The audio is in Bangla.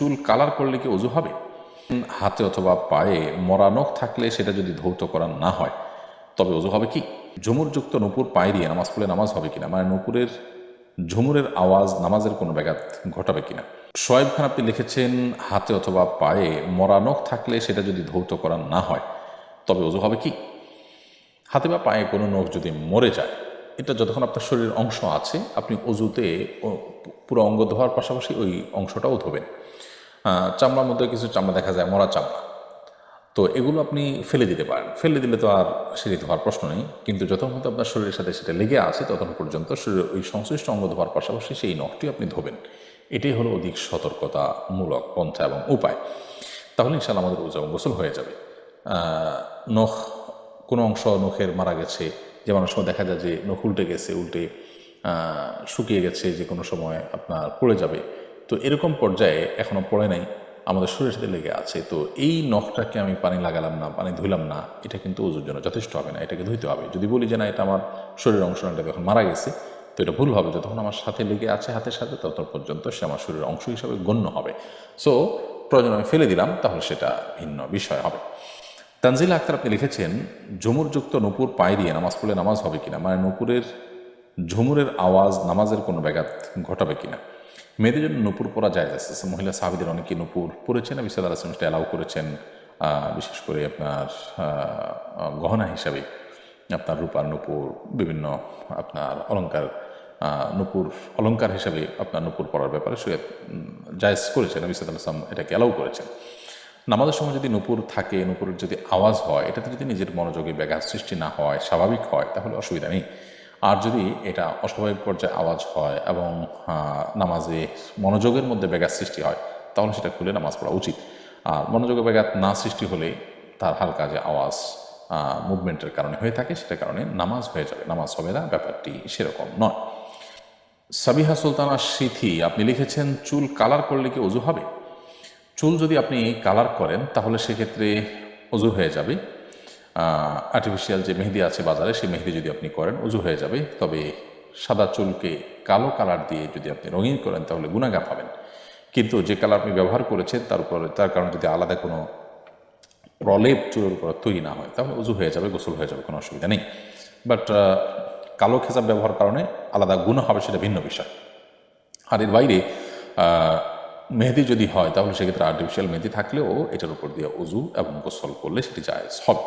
চুল কালার করলে কি অজু হবে? হাতে অথবা পায়ে মরা নখ থাকলে সেটা যদি ধৌত করা না হয়, তবে অজু হবে কি? ঝুমুরযুক্ত নূপুর পায়ে দিয়ে নামাজ পড়লে নামাজ হবে কিনা? মানে নূপুরের, ঝুমুরের আওয়াজ নামাজের কোনো ব্যাঘাত ঘটাবে কিনা? সোয়েব খান আপনি লিখেছেন, হাতে অথবা পায়ে মরা নখ থাকলে সেটা যদি ধৌত করা না হয়, তবে অজু হবে কি? হাতে বা পায়ে কোনো নখ যদি মরে যায়, এটা যতক্ষণ আপনার শরীরের অংশ আছে, আপনি অজুতে পুরো অঙ্গ ধোয়ার পাশাপাশি ওই অংশটাও ধোবেন। চামড়ার মধ্যে কিছু চামড়া দেখা যায়, মরা চামড়া। তো এগুলো আপনি ফেলে দিতে পারেন। ফেলে দিলে তো আর সেটি ধোয়ার প্রশ্ন নেই, কিন্তু যতক্ষণ আপনার শরীরের সাথে সেটা লেগে আছে, ততক্ষণ পর্যন্ত শরীরের ওই সংশ্লিষ্ট অঙ্গ ধোয়ার পাশাপাশি সেই নখটি আপনি ধোবেন। এটাই হলো অধিক সতর্কতামূলক পন্থা এবং উপায়। তাহলে ইনশাল্লাহ আমাদের ওজা গোসল হয়ে যাবে। নখ, কোনো অংশ নখের মারা গেছে, যেমন অনেক সময় দেখা যায় যে নখ উল্টে গেছে, উল্টে শুকিয়ে গেছে যে কোনো সময় আপনার পড়ে যাবে তো এরকম পর্যায়ে এখনও পড়ে নাই, আমাদের শরীরের সাথে লেগে আছে। তো এই নখটাকে আমি পানি লাগালাম না, পানি ধুইলাম না, এটা কিন্তু ওজুর জন্য যথেষ্ট হবে না, এটাকে ধুইতে হবে। যদি বলি যে না, এটা আমার শরীরের অংশ না যখন মারা গেছে, তো এটা ভুল হবে যতক্ষণ আমার সাথে লেগে আছে, হাতের সাথে ততক্ষণ পর্যন্ত সে আমার শরীরের অংশ হিসাবে গণ্য হবে। সো প্রয়োজন আমি ফেলে দিলাম, তাহলে সেটা ভিন্ন বিষয় হবে। তানজিলা আক্তার আপনি লিখেছেন ঝুমুরযুক্ত নূপুর পায়ে দিয়ে নামাজ পড়লে নামাজ হবে কিনা? মানে নূপুরের ঝুমুরের আওয়াজ নামাজের কোনো ব্যাঘাত ঘটাবে কিনা? মেয়েদের জন্য নূপুর পরা যায় আছে। মহিলা সাহাবিদের অনেকে নূপুর পরেছেন আমি সাল্লাহ আসলাম সেটা অ্যালাউ করেছেন। বিশেষ করে আপনার গহনা হিসাবে আপনার রূপার নূপুর বিভিন্ন আপনার অলংকার আহ, নূপুর অলংকার হিসাবে আপনার নূপুর পড়ার ব্যাপারে সে জায়জ করেছেন। নবী সাল্লাহ আসলাম এটাকে অ্যালাউ করেছেন। নামাজের সময় যদি নুপুর থাকে নুপুরের যদি আওয়াজ হয় এটাতে যদি নিজের মনোযোগে ব্যাঘাত সৃষ্টি না হয় স্বাভাবিক হয় তাহলে অসুবিধা নেই। আর যদি এটা অস্বাভাবিক পর্যায়ে আওয়াজ হয় এবং নামাজে মনোযোগের মধ্যে ব্যাঘাত সৃষ্টি হয়, তাহলে সেটা খুলে নামাজ পড়া উচিত। আর মনোযোগে ব্যাঘাত না সৃষ্টি হলে তার হালকা যে আওয়াজ মুভমেন্টের কারণে হয়ে থাকে, সেটার কারণে নামাজ হয়ে যাবে। নামাজ হবে না, ব্যাপারটি সেরকম নয়। সাবিহা সুলতানা সিথি, আপনি লিখেছেন, চুল কালার করলে কি অজু হবে? চুল যদি আপনি কালার করেন, তাহলে সেক্ষেত্রে অজু হয়ে যাবে। আর্টিফিশিয়াল যে মেহেদি আছে বাজারে, সেই মেহেদি যদি আপনি করেন অজু হয়ে যাবে। তবে সাদা চুলকে কালো কালার দিয়ে যদি আপনি রঙিন করেন, তাহলে গুণাগার পাবেন। কিন্তু যে কালার আপনি ব্যবহার করেছেন, তার উপরে, তার কারণে যদি আলাদা কোনো প্রলেপ চুলের উপর তৈরি না হয়, তাহলে উজু হয়ে যাবে, গোসল হয়ে যাবে, কোনো অসুবিধা নেই। বাট কালো খেসাব ব্যবহার কারণে আলাদা গুণ হবে, সেটা ভিন্ন বিষয়। আর এর বাইরে মেহেদি যদি হয়, তাহলে সেক্ষেত্রে আর্টিফিশিয়াল মেহেদি থাকলেও এটার উপর দিয়ে উজু এবং গোসল করলে সেটি জায়েজ হবে।